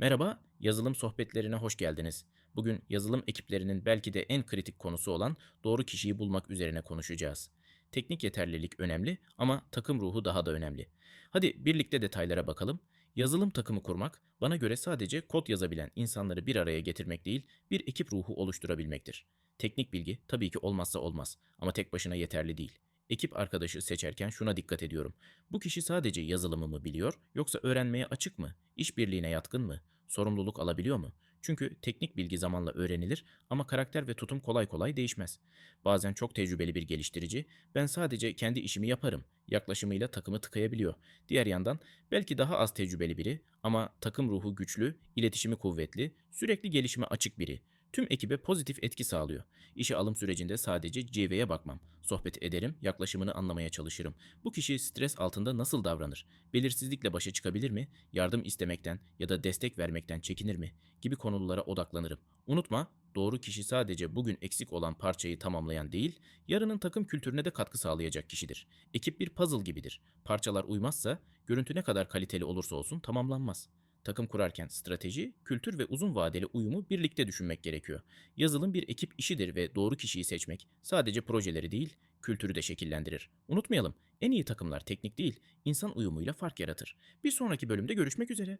Merhaba, yazılım sohbetlerine hoş geldiniz. Bugün yazılım ekiplerinin belki de en kritik konusu olan doğru kişiyi bulmak üzerine konuşacağız. Teknik yeterlilik önemli ama takım ruhu daha da önemli. Hadi birlikte detaylara bakalım. Yazılım takımı kurmak bana göre sadece kod yazabilen insanları bir araya getirmek değil, bir ekip ruhu oluşturabilmektir. Teknik bilgi tabii ki olmazsa olmaz ama tek başına yeterli değil. Ekip arkadaşı seçerken şuna dikkat ediyorum. Bu kişi sadece yazılımı mı biliyor yoksa öğrenmeye açık mı? İşbirliğine yatkın mı? Sorumluluk alabiliyor mu? Çünkü teknik bilgi zamanla öğrenilir ama karakter ve tutum kolay kolay değişmez. Bazen çok tecrübeli bir geliştirici, ben sadece kendi işimi yaparım yaklaşımıyla takımı tıkayabiliyor. Diğer yandan belki daha az tecrübeli biri ama takım ruhu güçlü, iletişimi kuvvetli, sürekli gelişime açık biri. Tüm ekibe pozitif etki sağlıyor. İşe alım sürecinde sadece CV'ye bakmam. Sohbet ederim, yaklaşımını anlamaya çalışırım. Bu kişi stres altında nasıl davranır? Belirsizlikle başa çıkabilir mi? Yardım istemekten ya da destek vermekten çekinir mi? Gibi konulara odaklanırım. Unutma, doğru kişi sadece bugün eksik olan parçayı tamamlayan değil, yarının takım kültürüne de katkı sağlayacak kişidir. Ekip bir puzzle gibidir. Parçalar uymazsa, görüntü ne kadar kaliteli olursa olsun tamamlanmaz. Takım kurarken strateji, kültür ve uzun vadeli uyumu birlikte düşünmek gerekiyor. Yazılım bir ekip işidir ve doğru kişiyi seçmek sadece projeleri değil, kültürü de şekillendirir. Unutmayalım, en iyi takımlar teknik değil, insan uyumuyla fark yaratır. Bir sonraki bölümde görüşmek üzere.